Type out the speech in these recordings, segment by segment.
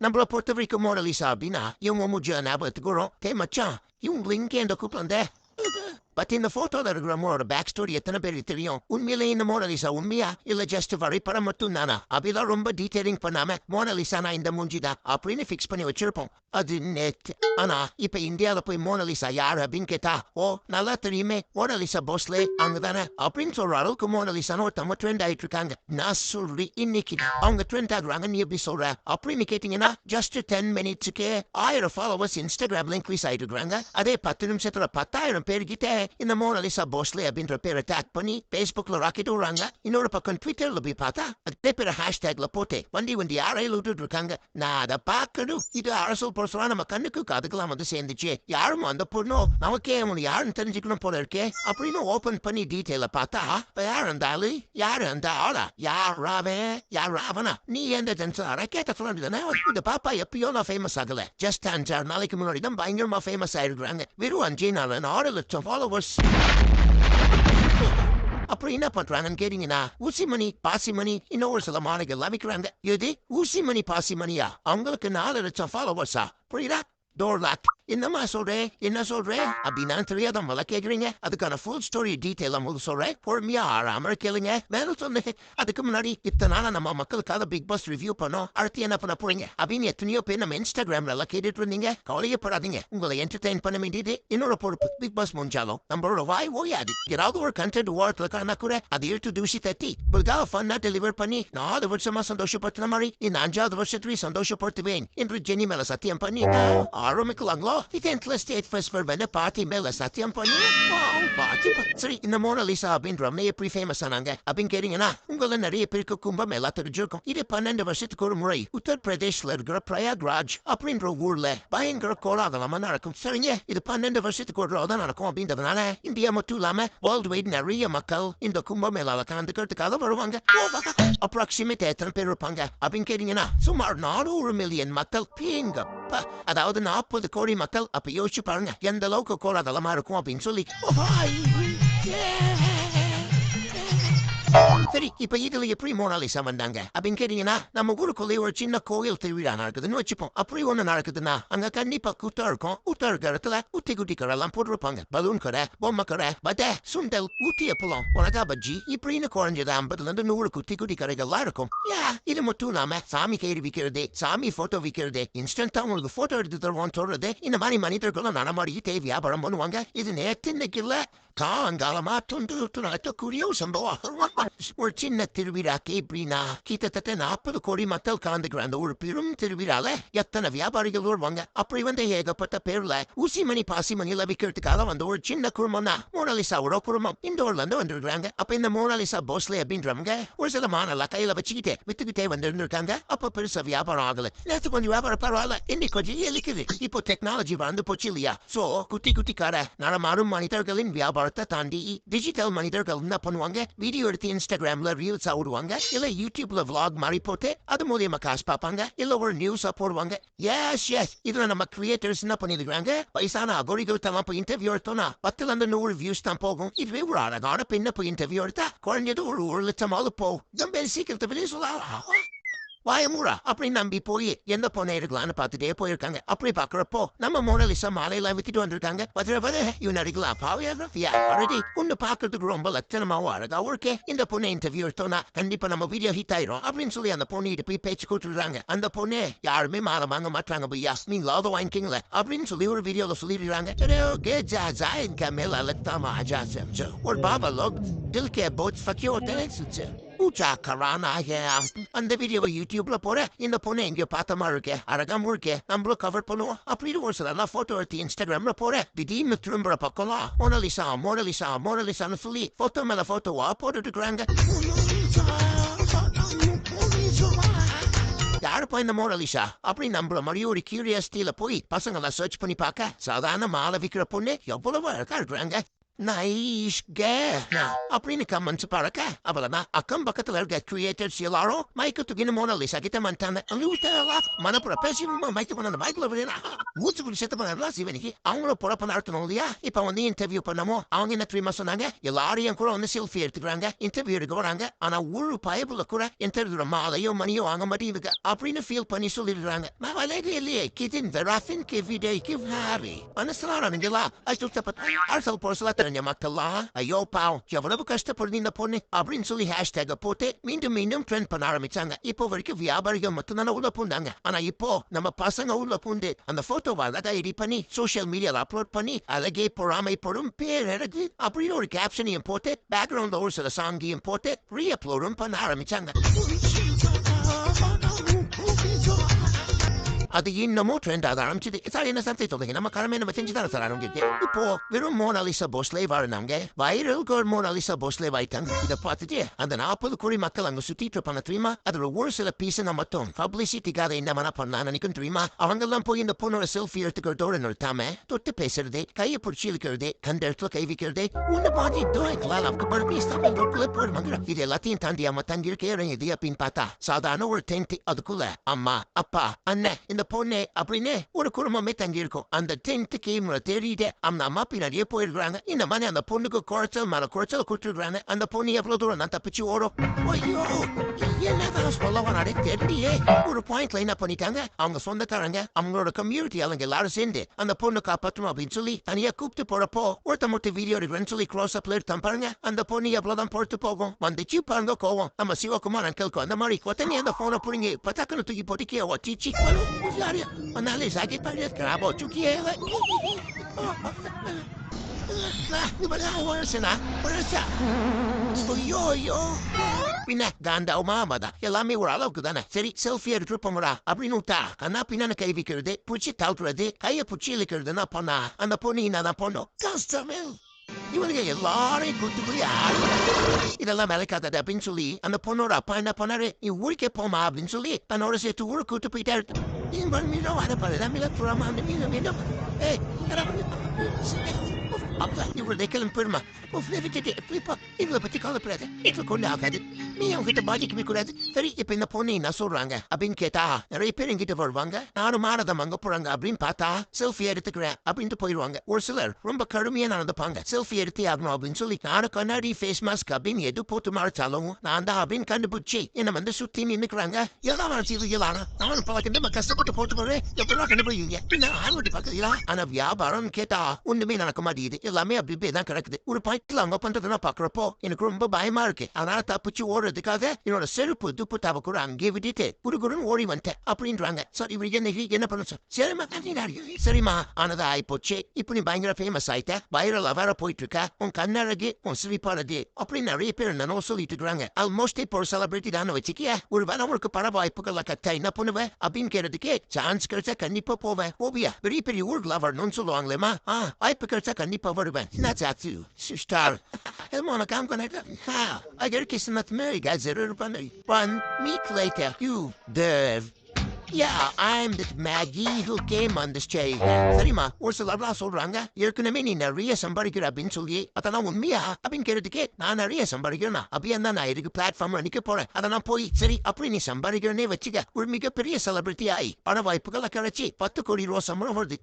நம்மள பொறுத்த வரைக்கும் மோனலிசா அப்படின்னா இவங்க முஜ ஞாபகத்துக்கு வரும் டே மச்சான் இவங்க இங்கே இந்த கூப்பிட்டு பட் இந்த போட்டோல இருக்கிற மோனோட பேக் ஸ்டோரி எத்தனை பேருக்கு தெரியும் உண்மையிலே இந்த மோனலிசா உண்மையா இல்ல ஜஸ்ட் வரைபடம் மட்டும் தானா அப்படிலாம் ரொம்ப டீடைலிங் பண்ணாம மோனலிசா நான் இந்த மூஞ்சிதா அப்படின்னு ஃபிக்ஸ் பண்ணி வச்சிருப்போம் அது நெட் ஆனா இப்ப இந்தியால போய் மோனலிசா யார் அப்படின்னு கேட்டா ஓ நல்லா தெரியுமே மோனலிசா போஸ்லே அங்கதானே அப்படின்னு சொல்ற அளவுக்கு மோனலிசான்னு ஒருத்தவங்க ட்ரெண்ட் ஆயிட்டு இருக்காங்க நான் சொல்றி இன்னைக்கு அவங்க ட்ரெண்ட் ஆகுறாங்க நீ எப்படி சொல்ற அப்படின்னு கேட்டீங்கன்னா ஜஸ்ட் டென் மினிட்ஸுக்கு ஆயிரம் ஃபாலோவர்ஸ் இன்ஸ்டாகிராம்ல இன்க்ரீஸ் ஆயிட்டு இருக்காங்க அதே பத்து நிமிஷத்துல பத்தாயிரம் பேர்கிட்ட இந்த மோனலிசா போஸ்லே அப்படின்ற பேரை டேக் பண்ணி பேஸ்புக்ல ராக்கெட் விடுறாங்க இன்னொரு பக்கம் ட்விட்டர்ல போய் பார்த்தா அதே பேர் வண்டி வண்டி யாரையில் விட்டுட்டு இருக்காங்க நான் அதை பார்க்கணும் இது அரசு பொருசலா நம்ம கண்ணுக்கு காதுக்கெல்லாம் வந்து சேர்ந்துச்சு யாரும் அந்த பொண்ணோ நமக்கே அவனு யாருன்னு தெரிஞ்சுக்கணும் போல இருக்கே அப்படின்னு ஓபன் பண்ணி டீட்டெயில பார்த்தா இப்ப யார் அந்த ஆளு யாரு அந்த ஆளா யார் ராவே யார் ராவனா நீ எந்த ஜென்சார கேட்ட சொல்லுதானே இந்த பாப்பா எப்பயோ நான் ஃபேமஸ் ஆகல ஜஸ்ட் அஞ்சாறு நாளைக்கு முன்னாடி தான் பயங்கரமா ஃபேமஸ் ஆயிருக்காங்க வெறும் அஞ்சே நாள் ஆறு லட்சம் ஃபாலோவர்ஸ் அப்புறம் என்ன பண்றாங்கன்னு கேட்டீங்கன்னா ஊசிமணி பாசிமணி இன்னும் ஒரு சில மாடுகள் விற்கிறாங்க எது? ஊசிமணி பாசிமணியா? அவங்களுக்கு நாலு லட்சம் ஃபாலோவர்ஸா புரியுதா? டோர் லாக் என்னம்மா சொல்றேன் என்ன சொல்றேன் அப்படின்னா தெரியாத மலை கேக்குறீங்க அதுக்கான ஃபுல் ஸ்டோரி டீட்டெயில் உங்களுக்கு சொல்றேன் பொறுமையா ஆறாம கேளுங்க மேல சொன்னேன் அதுக்கு முன்னாடி இத்தனை நாளா நம்ம மக்களுக்காக பிக் பாஸ் ரிவ்யூ பண்ணோம் அடுத்து என்ன பண்ண போறீங்க அப்படின்னு எத்தனையோ பேர் நம்ம இன்ஸ்டாகிராம்ல எல்லாம் கேட்டுட்டு இருந்தீங்க கவலையப்படாதீங்க உங்களை என்டர்டைன் பண்ண வேண்டியது இன்னொரு பொறுப்பு பிக் பாஸ் முடிஞ்சாலும் நம்மளோட வாய் ஓயாது ஏதாவது ஒரு கண்டென்ட் ஓரத்துல காணா கூட அதை எடுத்து தூசி தட்டி உங்களுக்காக ஃபன்னா டெலிவர் பண்ணி நாலு வருஷமா சந்தோஷப்படுத்தின மாதிரி இந்த அஞ்சாவது வருஷத்துலயும் சந்தோஷப்படுத்துவேன் என்று ஜெனி மேல சத்தியம் பண்ணி ஆரம்பிக்கலாங்களோ இது என்ட்ல ஸ்டேட் ஃபர்ஸ்ட் பண்ண பார்ட்டி மேல சத்தியம் பண்ணி பார்ட்டி சரி இந்த மோனலிசா அப்படின்றவங்க எப்படி ஃபேமஸ் ஆனாங்க அப்படின்னு கேட்டீங்கன்னா உங்கள நிறைய பேருக்கு கும்பம் எல்லாம் தெரிஞ்சிருக்கும் இது பன்னெண்டு வருஷத்துக்கு ஒரு முறை உத்தரப்பிரதேஷ்ல இருக்கிற பிரயாக்ராஜ் அப்படின்ற ஊர்ல பயங்கர கோலாகலமா நடக்கும் சரிங்க இது பன்னெண்டு வருஷத்துக்கு ஒரு தான் நடக்கும் அப்படின்றதுனால இந்தியா மட்டும் இல்லாம வேர்ல்டு வைட் நிறைய மக்கள் இந்த கும்பமேளால கலந்துக்கிறதுக்காக வருவாங்க அப்ராக்சிமேட் எத்தனை பேர் இருப்பாங்க அப்படின்னு கேட்டீங்கன்னா சுமார் நானூறு மில்லியன் மக்கள் பேங்கப்பா அதாவது நாற்பது கோடி மக்கள் அப்ப யோசிச்சு பாருங்க எந்த அளவுக்கு கோலாதளமா இருக்கும் அப்படின்னு சொல்லி. சரி இப்ப இதுல எப்படி மோனாலிசா வந்தாங்க அப்படின்னு கேட்டீங்கன்னா நம்ம ஊருக்குள்ளே ஒரு சின்ன கோயில் திருவிழா நடக்குதுன்னு வச்சுப்போம் அப்படி ஒண்ணு நடக்குதுன்னா அங்க கண்டிப்பா கூட்டா இருக்கும் கூட்டா இருக்கிற இடத்துல ஊத்தி குட்டி கடை எல்லாம் போட்டிருப்பாங்க பலூன் கடை பொம்மை கடை பதே சுண்டல் ஊட்டி அப்பளம் உனக்கா பஜ்ஜி இப்படின்னு குறைஞ்சது ஐம்பதுல இருந்து நூறு குட்டி குட்டி கடைகள்லாம் இருக்கும் யா இது மட்டும் இல்லாம சாமி கயிறு விற்கிறது சாமி போட்டோ விற்கிறது இன்ஸ்டன்டா உங்களுக்கு போட்டோ எடுத்து தருவோம் சொல்றது இந்த மாதிரி மனிதர்களும் நடமாடிக்கிட்டே வியாபாரம் பண்ணுவாங்க இது நேற்று இன்னைக்கு இல்ல காலங்காலமா தொண்டு தொட்டு நடக்கக்கூடிய ஒரு சம்பவம் ஒரு சின்ன திருவிழாக்கு எப்படின்னா கிட்டத்தட்ட நாற்பது கோடி மக்கள் கலந்துக்கிற அந்த ஒரு பெரும் திருவிழால எத்தனை வியாபாரிகள் வருவாங்க அப்படி வந்து ஏகப்பட்ட பேர்ல ஊசிமணி பாசிமணியில விற்கிறதுக்காக வந்து ஒரு சின்ன குடும்பம் தான் மோனாலிசாவோட குடும்பம் இந்த ஊர்ல இருந்து வந்துருக்காங்க அப்ப இந்த மோனாலிசா போஸ்லே அப்படின்றவங்க ஒரு சில மானெல்லாம் கையில வச்சுக்கிட்டே வித்துக்கிட்டே வந்து இருந்திருக்காங்க அப்ப பெருசா வியாபாரம் ஆகல நேற்று கொஞ்சம் வியாபாரம் பரவாயில்ல இன்னைக்கு கொஞ்சம் எலிக்குது இப்போ டெக்னாலஜி வந்து போச்சு இல்லையா சோ குட்டி குட்டி கடை நடமாறும் தாண்டி டிஜிட்டல் மனிதர்கள் என்ன பண்ணுவாங்க வீடியோ எடுத்து இன்ஸ்டாகிராம்ல ரீல்ஸ் விடுவாங்க இல்ல யூடியூப்ல விளாக் மாதிரி போட்டு அது மூலியமா காசு பார்ப்பாங்க இல்ல ஒரு நியூஸ் போடுவாங்க எஸ் எஸ் இதுல நம்ம கிரியேட்டர்ஸ் என்ன பண்ணிருக்காங்க வயசான அகோரிகள் போய் இன்டர்வியூ எடுத்தோம்னா பத்துல இருந்து நூறு வியூஸ் தான் போகும் இதுவே ஒரு அழகான பெண்ணை போய் இன்டர்வியூ எடுத்தா குறைஞ்சது ஒரு ஒரு லட்சமாவது போகும் சீக்கிரத்தை வெளியே சொல்லலாம் வாயமூரா அப்படி நம்பி போய் எந்த பொண்ணை எடுக்கலாம்னு பார்த்துட்டே போயிருக்காங்க அப்படி பாக்குறப்போ நம்ம மோனலிசா மாலையெல்லாம் வித்துட்டு வந்திருக்காங்க வர இவன் நடிக்கலாம் பாவியா ஆல்ரெடி உன்னை பாக்குறதுக்கு ரொம்ப லட்சணமாவும் அழகாவும் இருக்கே இந்த பொண்ணை இன்டர்வியூ எடுத்தோம்னா கண்டிப்பா நம்ம வீடியோ ஹிட் ஆயிரும் அப்படின்னு சொல்லி அந்த பொண்ணிட்டு போய் பேச்சு கொடுத்துருக்காங்க அந்த பொண்ணு யாருமே மாலை வாங்க மாட்டாங்க பையா நீங்களாவது வாங்கிக்கீங்களே அப்படின்னு சொல்லி ஒரு வீடியோல சொல்லிடுறாங்க ஒரு பாபா லோக் தில் கே போட் ஃபக்கியோ தெரிஞ்சு பூச்சா கரானா அந்த வீடியோவை யூடியூப்ல போற இந்த பொண்ணு எங்கேயோ பார்த்த மாதிரி இருக்கே. அழகாம முழுக்க நம்மளும் கவர் பண்ணுவோம் அப்படின்னு ஒரு சில எல்லாம் போட்டோ எடுத்து இன்ஸ்டாகிராம்ல போற திடீர்னு திரும்புற பக்கம்லாம் மோனலிசா மோனலிசா மோனலிசான்னு சொல்லி போட்டோ மேல போட்டோவா போட்டுட்டு இருக்கிறாங்க யாருப்பா இந்த மோரலிஷா அப்படி நம்மள மாதிரி ஒரு கியூரியாசிட்டியில போய் பசங்களை சர்ச் பண்ணி பார்க்க சாதாரண மாலை விற்கிற பொண்ணு எவ்வளவு அழகா இருக்கிறாங்க. naiishgēna aprīnikamanca paraka avalana akambacatelerga creator cielaro. Maika tugina mona lisa gita mantana luta laf mana propesium maita mana up vrena mutsu guliseta mana lasi veniki angro pora panartonolia ipawani interview panamo angina trimasonanga yelari ancora on silfier tigranga interview rigoranga ana wuru paebula interview interdura mala yo manio anga madiviga aprina feel paniso lidrang ma valegi lie kitin verafin ke video kiv hari ana salara ningela ashtu tapat arsal porsalata மக்கள்லாம் ஐயோ பாவம் எவ்வளவு கஷ்டப்படுது இந்த பொண்ணு அப்படின்னு சொல்லி ஹேஷ்டேக போட்டு மீண்டும் மீண்டும் ட்ரெண்ட் பண்ண ஆரம்பிச்சாங்க. இப்போ வரைக்கும் வியாபாரிகள் மட்டும் தானே உள்ள பூந்தாங்க. ஆனா இப்போ நம்ம பசங்க உள்ள பூந்து அந்த போட்டோவை அழகா எடிட் பண்ணி சோசியல் மீடியால அப்லோட் பண்ணி அழகே பொறாமைப்படும் பேரழகு அப்படின்னு ஒரு கேப்ஷனையும் போட்டு பேக்ரவுண்ட்ல ஒரு சில சாங்கியும் போட்டு ரீ அப்லோடும் பண்ண ஆரம்பிச்சாங்க. அது இன்னமும் ட்ரெண்ட் ஆக ஆரம்பிச்சது சார் என்ன சார் சொல்லுங்க நம்ம கடமை நம்ம செஞ்சு தானே சார் ஆரம்பிச்சு இப்போ வெறும் மோனாலிசா போஸ்லே வாழ்ந்தாங்க வைரல் கோல் மோனாலிசா போஸ்லே வாய்த்தாங்க இதை பார்த்துட்டு அந்த நாற்பது கோடி மக்கள் அங்க சுத்திட்டு இருப்பாங்க தெரியுமா அதுல ஒரு சில பீஸுங்க மட்டும் பப்ளிசிட்டிக்காக என்ன வேணா பண்ணலாம் நினைக்கும் தெரியுமா அவங்க எல்லாம் போய் இந்த பொண்ணோட செல்ஃபி எடுத்துக்கிறதோட நிறுத்தாம தொட்டு பேசுறது கையை பிடிச்சி இழுக்கிறது கண்ட இடத்துல கை வைக்கிறது உன்ன மாதிரி துவைக்கலாம் அவங்க மறுபடியும் தமிழ் ரோட்ல போடுவாங்க இது எல்லாத்தையும் தாண்டி அம்மா தங்கி இருக்கேன் இது அப்படின்னு பார்த்தா சாதாரண ஒரு டென்ட் அதுக்குள்ள அம்மா அப்பா அண்ணன் இந்த பொண்ணு அப்படின்னு ஒரு குடும்பமே தங்கி இருக்கும் அந்த டென்த்துக்கு இவங்களை தேடிட்டு அந்த அம்மா பின்னாடியே போயிருக்காங்க இந்த மாதிரி அந்த பொண்ணுக்கு குறைச்சல் மேல குறைச்சல் கொடுத்துருக்காங்க அந்த பொண்ணு எவ்வளவு தூரம் நான் தப்பிச்சு ஓடும்? ஐயோ என்னதான் சொல்ல வராடே தெரியலையே. ஒரு பாயிண்ட்ல என்ன பண்ணிட்டாங்க. அவங்க சொந்தக்காரங்க அவங்களோட கம்யூனிட்டி அவங்க எல்லாரும் சேர்ந்து அந்த பொண்ணு காப்பாற்றணும் அப்படின்னு சொல்லி தனியா கூப்பிட்டு போறப்போ ஒருத்த மட்டும் வீடியோ எடுக்கிறேன்னு சொல்லி க்ளோஸ் அப்ல எடுத்தான் பாருங்க. அந்த பொண்ணு எவ்வளவுதான் பொறுத்து போகும்? வந்துச்சு பாருங்க கோவம். நம்ம சிவகுமார் அங்கிளுக்கு அந்த மாதிரி கொத்தனி அந்த போனை புரிங்க பத்தாக்கன்னு தூக்கி போட்டு கே வச்சிச்சு யாரு அனாலே சாக்கி பாரு கிராபோ சுக்கியே பின்ன காண்டாவுமா மாதா எல்லாமே ஒரு அளவுக்கு தானே சரி செல்ஃபி எடுத்துட்டு போங்கடா அப்படின்னு விட்டா அண்ணா பின்னாடி கை வைக்கிறது பிடிச்சி தள்ளுறது கையை பிடிச்சி இழுக்கிறதுனா பொண்ணா அந்த பொண்ணு என்னதான் பொண்ணும் கஷ்டமே இவனுங்க எல்லாரையும் கூட்டு போய் இதெல்லாம் மிளக்காதது அப்படின்னு சொல்லி அந்த பொண்ணோட அப்பா என்ன பண்ணாரு? நீ ஊருக்கே போமா அப்படின்னு சொல்லி தன்னோட சேர்த்து ஊருக்கு கூட்டு போயிட்டாரு. இவன் மீண்டும் வர பாரு மீண்டும் அந்த மீண்டும் மீண்டும் ஏய் அப்பா இவ்வளவு கிளம்பி போயிடுமா விட்டுட்டு எப்படிப்பா இவளை பத்தி கவலைப்படாது. இவளை கொண்டு ஆகாது. நீ அவங்க கிட்ட பாதிக்கவே கூடாது. சரி இப்ப இந்த பொண்ணு என்ன சொல்றாங்க அப்படின்னு கேட்டா நிறைய பேர் எங்கிட்ட வருவாங்க. நானும் மாறதம் அங்க போறாங்க அப்படின்னு பார்த்தா செல்ஃபி எடுத்துக்கிறேன் அப்படின்ட்டு போயிடுவாங்க ஒரு சிலர் ரொம்ப கடுமையா நடந்துப்பாங்க. செல்ஃபி எடுத்து ஆகணும் அப்படின்னு சொல்லி நானும் கண்ணாடி ஃபேஸ் மாஸ்க் அப்படின்னு எது போட்டு மறைச்சாலும் நான் தான் அப்படின்னு கண்டுபிடிச்சி என்ன வந்து சுத்தி நின்னுக்கிறாங்க. எல்லாம் வளர்ச்சி இயலான நானும் பல நம்ம கஷ்டப்பட்டு போட்டு போறேன். எப்படிலாம் கண்டுபிடிங்க பின்ன ஆளுடைய பக்கத்துல ஆனா வியாபாரம் கேட்டா ஒண்ணுமே நடக்க மாட்டேங்குது. எல்லாமே அப்படி தான் கிடக்குது. ஒரு பாயிண்ட்ல அவங்க பண்றதுனா பாக்குறப்போ எனக்கு ரொம்ப பயமா இருக்கு. அதனால தப்பிச்சு ஓடுறதுக்காக என்னோட செருப்பு துப்பு தாவ கூட அங்கே விட்டுட்டு குறுகுறுன்னு ஓடி வந்துட்டேன் அப்படின்றாங்க. சார் இவர் என்ன என்ன பண்ண சார்? சரிம்மா சரிம்மா ஆனதா ஆயிப்போச்சு. இப்போ நீ பயங்கர ஃபேமஸ் ஆயிட்ட. வைரல் வேற போயிட்டு இருக்க உன் கண்ணழகு உன் சிரிப்பானது அப்படின்னு நிறைய பேர் என்னன்னு சொல்லிட்டு இருக்காங்க ஆல்மோஸ்ட் இப்போ ஒரு செலிபிரிட்டி தானே வச்சுக்கிய ஒரு வேலை உங்களுக்கு பட வாய்ப்புகள் கட்ட என்ன பண்ணுவேன் அப்படின்னு கேட்டதுக்கே சான்ஸ் கிடைச்சா கண்டிப்பா போவேன். ஓவியா பெரிய பெரிய ஊர்ல வரணும்னு சொல்லுவாங்களேமா ஆ வாய்ப்பு கிடைச்சா கண்டிப்பா Natatu, Shishtar, Elmonakam Goneta, Ha, Agerkis Natmeri Gazer Urbaneri, One week later, you Dev. Yeah, I'm the Maggie who came on this chair. சரிம்மா ஒரு சிலர்லாம் சொல்றாங்க ஏற்கனவே நீ நிறைய சம்பாதிக்கிற அப்படின்னு சொல்லி அதெல்லாம் உண்மையா அப்படின்னு கேட்டதுக்கே நான் நிறைய சம்பாதிக்கிறேன்னா அப்படியே தான் நான் இதுக்கு பிளாட்ஃபார்ம்ல நிக்க போறேன் அதை நான் போய் சரி அப்படி நீ சம்பாதிக்கிறனே வச்சுக்க ஒரு மிகப்பெரிய செலிபிரிட்டி ஆகி பண வாய்ப்புகளை கிடைச்சி பத்து கோடி ரூபா சம்பளம் வருது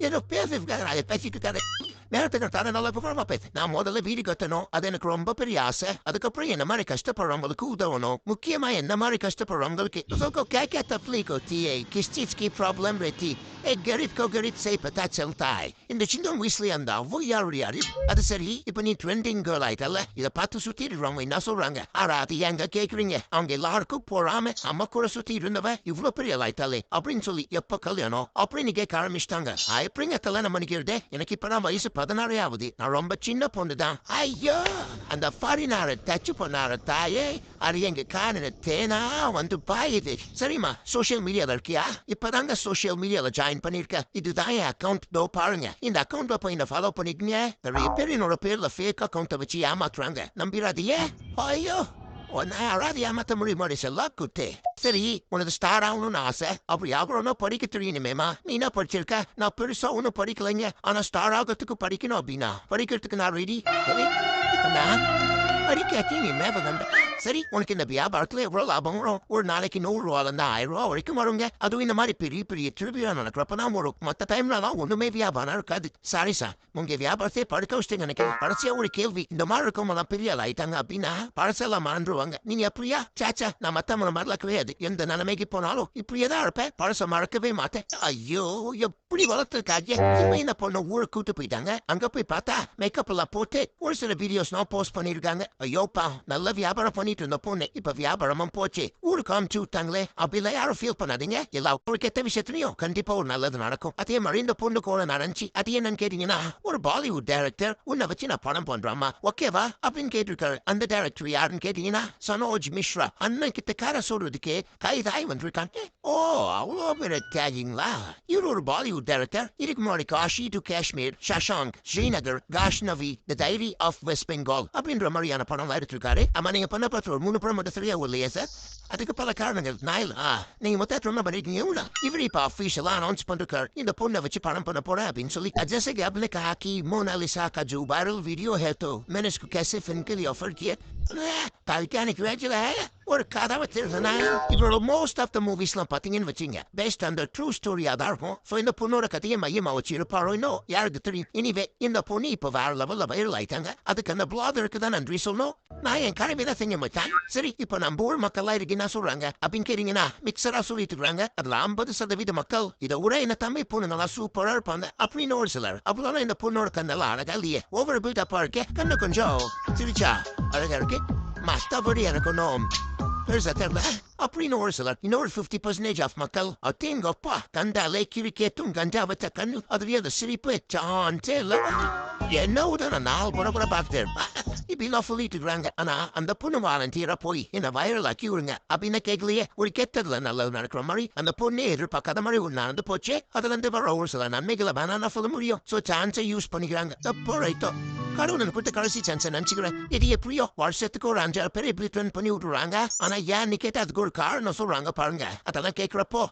ஏதோ பேசுறதுக்காக அதை பேசிட்டு இருக்காரு Merita tanana lepovarmapet. Now modele virigotano adena kromba periase adakapri na marikasta paramba kudono mukiamai na marikasta paramba ki. Zoko kakata pliko tie kistitski problem reti. E garitko garit se patatseltai. In the chindon wisli anda voyariari adaseri ipani trending girlaitala ida patu sutiri rangi naso ranga eh. arati yanga kekringe eh. ange larku porame amakura sutiri nava ivloperialaitale aprinsoli yapakaliano aprinige karamishtanga. I bring a talana manigirde in a kiparamba isa பதினாறாவது. நான் ரொம்ப சின்ன பொண்ணு தான் ஐயோ! அந்த பதினாறு touch பண்ணார தாயே அது எங்க காணின தேனா வந்து பாயுது. சரிம்மா சோசியல் மீடியால இருக்கியா? இப்பதாங்க சோசியல் மீடியால ஜாயின் பண்ணிருக்க இதுதான் என் அக்கௌண்ட் தோ பாருங்க. இந்த அக்கௌண்ட்ல போய் என்ன ஃபாலோ பண்ணிக்கங்க. நிறைய பேர் என்னோட பேர்ல ஃபேக் அக்கௌண்ட்டை வச்சு ஏமாத்துறாங்க. நம்பிராதியே ஐயோ! உன்னை யாராவது ஏமாத்த முடியுமா செல்லா குத்தே சரி உனது ஸ்டார் ஆகணும்னு ஆசை அப்படி ஆகணும்னா படிக்க தெரியணுமேமா நீ என்ன படிச்சிருக்க நான் பெருசா ஒன்றும் படிக்கலைங்க ஆனா ஸ்டார் ஆகிறதுக்கு படிக்கணும் அப்படின்னா படிக்கிறதுக்கு நான் ரெடி நான் படிக்காட்டி நீ மேல வந்த சரி உனக்கு இந்த வியாபாரத்துல எவ்வளவு லாபம் வரும்? ஒரு நாளைக்கு நூறு ரூபால இருந்து ஆயிரம் ரூபா வரைக்கும் வருங்க. அதுவும் இந்த மாதிரி பெரிய பெரிய திருவிழா நடக்கிறப்ப தான் வரும். மத்த டைம்ல ஒண்ணுமே வியாபாரம் இருக்காது. சாரி சார் உங்க வியாபாரத்தை படுக்க வச்சுட்டு நினைக்கிறேன். கடைசியா ஒரு கேள்வி இந்த மாதிரி இருக்கவங்க பெரிய ஆள் ஆயிட்டாங்க அப்படின்னா பழசெல்லாம் மறந்துருவாங்க. நீங்க எப்படியா? சாச்சா நான் மத்தவங்கள மாதிரிலாம் கிடையாது. எந்த நிலைமைக்கு போனாலும் இப்படியே தான் இருப்பேன். பழச மறக்கவே மாட்டேன். ஐயோ எப்படி வளர்த்துருக்காங்க? இப்ப இந்த பொண்ணு ஊரை கூட்டு போயிட்டாங்க? அங்க போய் பார்த்தா மேக்கப் எல்லாம் போட்டு ஒரு சில வீடியோஸ் நான் போஸ்ட் பண்ணிருக்காங்க ஐயோப்பா நல்ல வியாபாரம் பண்ணி இருந்த பொண்ணு இப்ப வியாபாரமும் போச்சு ஊருக்கு அமுச்சு விட்டாங்களே அப்படிலாம் யாரும் ஃபீல் பண்ணாதீங்க எல்லா ஒரு கெட்ட விஷயத்துலயும் கண்டிப்பா ஒரு நல்லது நடக்கும் அதே மாதிரி இந்த பொண்ணு கூட நடந்துச்சு அது என்னன்னு கேட்டீங்கன்னா ஒரு பாலிவுட் டைரக்டர் உன்னை வச்சு நான் படம் பண்றாமா ஓகேவா அப்படின்னு கேட்டிருக்காரு அந்த டைரக்டர் யாருன்னு கேட்டீங்கன்னா சனோஜ் மிஸ்ரா அண்ணன் கிட்ட கார சொல்றதுக்கே கைதாய் வந்திருக்காங்க ஓ அவ்வளோ பேர் கேட்டீங்களா இவர் ஒரு பாலிவுட் டைரக்டர் இதுக்கு முன்னாடி Kashi to Kashmir Shashank Srinagar Ghaznavi the diary of west Bengal அப்படின்ற மாதிரியான படம் எடுத்திருக்காரு ஆமா நீங்க பண்ண பார்த்து ஒரு மூணு படம் மட்டும் சரியா இல்லையா sir Adică pe la carnega znaila, ne imotat romba ni gniula. Iveri pa official an on spundukar, in the punna vachi paran pana pora bin soli. Ajase gable ka ki Mona Lisa ka ju viral video hai to, kese isko kaise offer ke liye offer kiya? Palkani congratula hai. Or kada with there's an eye. Ivro most of the movies lam patting in vachinga. Based on the true story ah, adar ho, so in the punora katiya ma yema ochiro paro no. Yar the three inive in the poni pavar level ah, of air lightanga. Ah, Adika na blother kadan andrisol no. Na yan karibe na thing in my time. Siri ipanambur makalaitigan என்ன சொல்றாங்க அப்படின்னு கேட்டீங்கன்னா மிக்சரா சொல்லிட்டு இருக்காங்க அதுல ஐம்பது சதவீத மக்கள் இதை விட என்ன தம்பி பொண்ணு நல்லா சூப்பரா இருப்பாங்க அப்படின்னு ஒரு சிலர் அவ்வளோ இந்த பொண்ணோட கண்ணெல்லாம் அழகா இல்லையே ஒவ்வொரு பில்ட் அப்பா இருக்கே கண்ணு கொஞ்சம் சிரிச்சா அழகா இருக்கு மத்தபடி இறக்கணும் பெருசா தெரியல அப்படின்னு ஒரு சிலர் இன்னொரு ஃபிஃப்டி பர்சன்டேஜ் ஆஃப் மக்கள் அத்தேங்க அப்பா கண்டாலே கிரிக்கெட்டும் வச்ச கண்ணு அதுலயே அந்த சிரிப்பு சான்ஸே இல்லை என்ன உடனே நாலு கூட கூட பார்த்துட்டு இருப்பேன் இப்படிலாம் சொல்லிட்டு இருக்காங்க ஆனா அந்த பொண்ணு வாலண்டியரா போய் என்ன வைரல் ஆக்கி விடுங்க அப்படின்னு கேட்கலையே ஒரு கெட்டதுல நல்லது நடக்கிற மாதிரி அந்த பொண்ணே எதிர்பார்க்காத மாதிரி ஒன்று நடந்து போச்சு அதுல இருந்து வர ஒரு சில நன்மைகளை வேணாம் சொல்ல முடியும் ஸோ சான்ஸை யூஸ் பண்ணிக்கிறாங்க தப்போ ரைட்டோ கடவுள் கொடுத்த கடைசி சான்ஸை நினச்சிக்கிறேன் இது எப்படியோ வருஷத்துக்கு ஒரு அஞ்சாறு பேர் இப்படி ட்ரெண்ட் பண்ணி விட்டுறாங்க ஆனா ஏன்னு கேட்டா அதுக்கு ஒரு காரணம் சொல்றாங்க பாருங்க அதெல்லாம் கேட்குறப்போ